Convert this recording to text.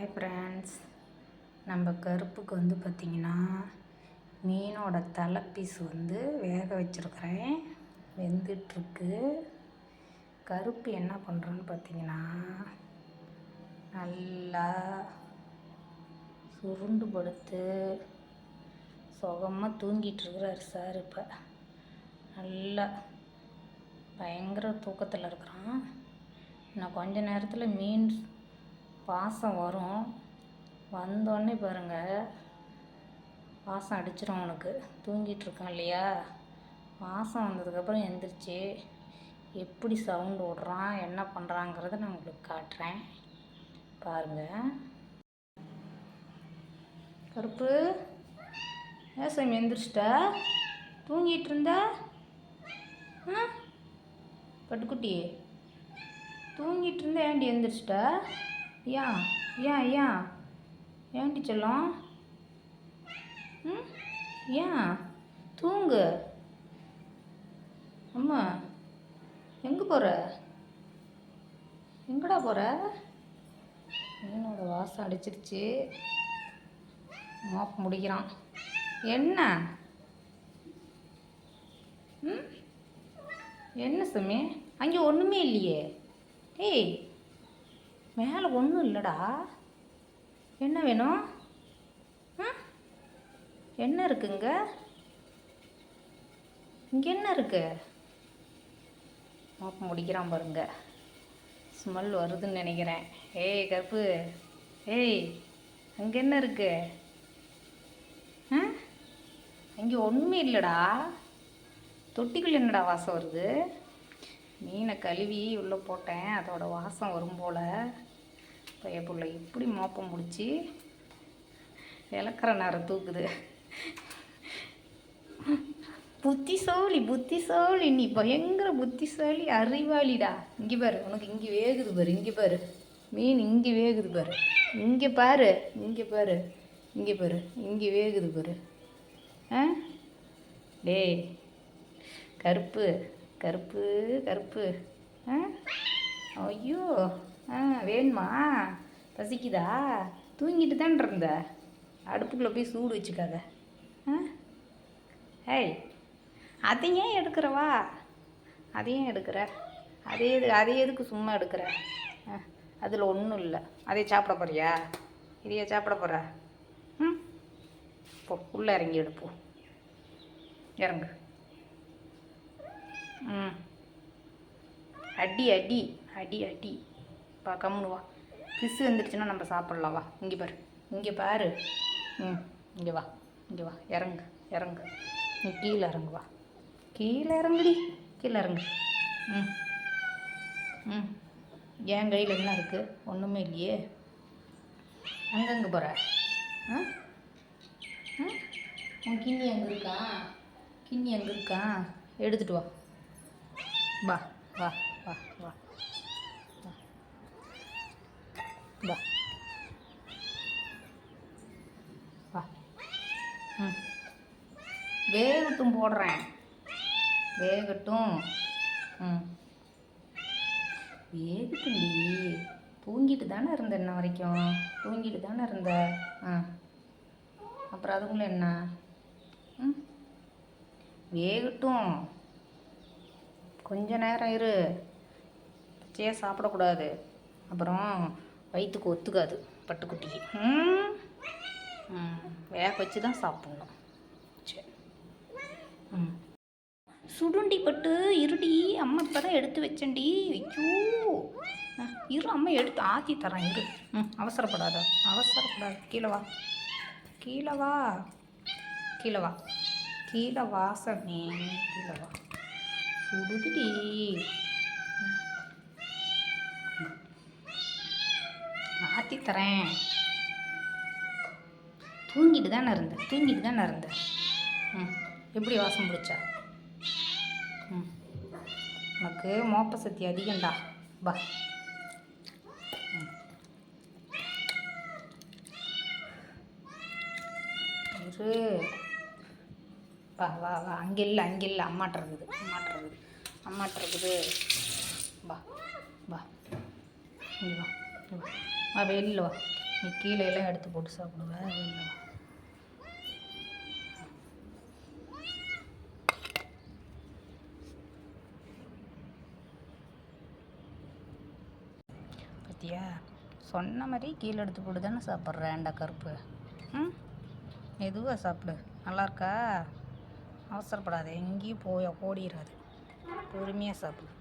Hi friends நம்ம கருப்புக்கு வந்து பார்த்திங்கன்னா மீனோட தலை பீஸ் வந்து வேக வச்சுருக்கிறேன். வெந்துட்டுருக்கு. கருப்பு என்ன பண்ணுறோன்னு பார்த்தீங்கன்னா நல்லா சுருண்டு படுத்து சுகமாக தூங்கிட்டுருக்கிறார் சார் இப்போ. நல்லா பயங்கர தூக்கத்தில் இருக்கிறான். இன்னும் கொஞ்ச நேரத்தில் மீன் வாசம் வரும். வந்தோடனே பாருங்கள் வாசம் அடிச்சிடும் அவனுக்கு தூங்கிட்டுருக்கான் இல்லையா? வாசம் வந்ததுக்கப்புறம் எந்திரிச்சு எப்படி சவுண்டு விடுறான் என்ன பண்ணுறாங்கிறத நான் உங்களுக்கு காட்டுறேன். பாருங்கள் கருப்பு. ஏசம் எந்திரிச்சிட்ட? தூங்கிட்டு இருந்த? ஆ? பட்டுக்குட்டி. தூங்கிட்டு இருந்தா ஏன்டி எந்திரிச்சிட்ட? ஏன் ஏன் ஏன் ஏன்டி செல்லம்? ம்? ஏன் தூங்கு. அம்மா எங்கே போகிற எங்கடா போகிற மீனோட வாசம் அடிச்சிருச்சு. மாப் முடிக்கிறான். என்ன? ம்? என்ன சுமி? அங்கே ஒன்றுமே இல்லையே. ஏய் மேலே ஒன்றும் இல்லைடா. என்ன வேணும்? ஆ? என்ன இருக்குங்க இங்கே? என்ன இருக்கு? மோப்பம் முடிக்கிறான் பாருங்க. ஸ்மெல் வருதுன்னு நினைக்கிறேன். ஏய் கருப்பு. ஏய் அங்கே என்ன இருக்கு? ஆ? அங்கே ஒன்றுமே இல்லைடா. தொட்டிக்குள்ளே என்னடா வாசம் வருது? மீனை கழுவி உள்ளே போட்டேன். அதோட வாசம் வரும் போல். பையப்புள்ள இப்படி மோப்பம் முடிச்சு இலக்கிற நேரம் தூக்குது. புத்திசாலி புத்திசாலி நீ பயங்கர புத்திசாலி அறிவாளிடா. இங்கே பாரு உனக்கு இங்கே வேகுது பாரு இங்கே பாரு. மீன் இங்கே வேகுது பாரு. இங்கே பாரு இங்கே பாரு இங்கே பாரு இங்கே வேகுது பாரு. ஆ? டேய் கருப்பு. கருப்பு கருப்பு. ஆ? ஐயோ. ஆ வேணுமா? பசிக்குதா? தூங்கிட்டு தான் இருந்த. அடுப்புக்குள்ளே போய் சூடு வச்சுக்காத. ஆ? ஏய் அதை ஏன் எடுக்கிறவா அதை ஏன் எடுக்கிற? அதே எது அதே எதுக்கு சும்மா எடுக்கிற? ஆ அதில் ஒன்றும் இல்லை. அதே சாப்பிட போறியா? இதையே சாப்பிட போகிற ம்? போ உள்ளே இறங்கி எடுப்போம் இறங்கு. ம். அடி அடி அடி அடி. பா கம்முனு வா. பிசு வந்துடுச்சுன்னா நம்ம சாப்பிட்லாம். வா இங்கே பாரு. இங்கே பாரு. ம் இங்கே வா இங்கே வா. இறங்கு இறங்கு. நீ கீழே இறங்கு வா. கீழே இறங்குடி. கீழே இறங்கு. ம். ம். என் கையில் என்ன இருக்குது ஒன்றுமே இல்லையே. அங்கங்கே போகிற ஆ? உன் கிண்ணி எங்கே இருக்கா? கிண்ணி எங்கே இருக்கா? எடுத்துட்டு வா. வா வா வா வா. வா. வா. ம். வேகட்டும் போடுறேன். வேகட்டும். ம். வேகட்டும்டி. தூங்கிட்டு தானே இருந்த இன்ன வரைக்கும். தூங்கிட்டு தானே இருந்த. ஆ. அப்புறம் அதுக்குள்ளே என்ன? ம். வேகட்டும். கொஞ்ச நேரம் இரு. பச்சையாக சாப்பிடக்கூடாது. அப்புறம் வயிற்றுக்கு ஒத்துக்காது பட்டுக்குட்டிக்கு. வேக வச்சு தான் சாப்பிட்ணும். சரி ம். சுடுண்டி பட்டு இருடி. அம்மா இப்போ தான் எடுத்து வச்சேன்டி. ஐயோ. இரு அம்மா எடுத்து ஆத்தி தரேன் இரு. ம் அவசரப்படாத. அவசரப்படாத. கீழே வா. கீழே வா. கீழே வா. கீழே வாசமே கீழே வா. சுடுதுடி ஆற்றி தரேன் தூங்கிட்டு தானே இருந்தேன் தூங்கிட்டு தானே இருந்தேன் ம். எப்படி வாசம் பிடிச்சா? ம். உனக்கு மோப்ப சக்தி அதிகம்டா. பா ம். இரு. வா வா வா. அங்கே இல்லை அங்கே இல்லை. அம்மாட்ட இருக்குது அம்மாட்ட இருக்குது. அம்மாட்ட இருக்குது. வா வா. இங்கே வா வா. வா வெளியில் வா. நீ கீழே எல்லாம் எடுத்து போட்டு சாப்பிடுவ. வெளியில் வா. பார்த்தியா சொன்ன மாதிரி கீழே எடுத்து போட்டு தானே சாப்பிட்ற அண்டா கருப்பு? ம்? மெதுவாக சாப்பிடு. நல்லாயிருக்கா அவசரப்படாத எங்கேயும் போய் ஓடிடாது பொறுமையாக சாப்பிடு.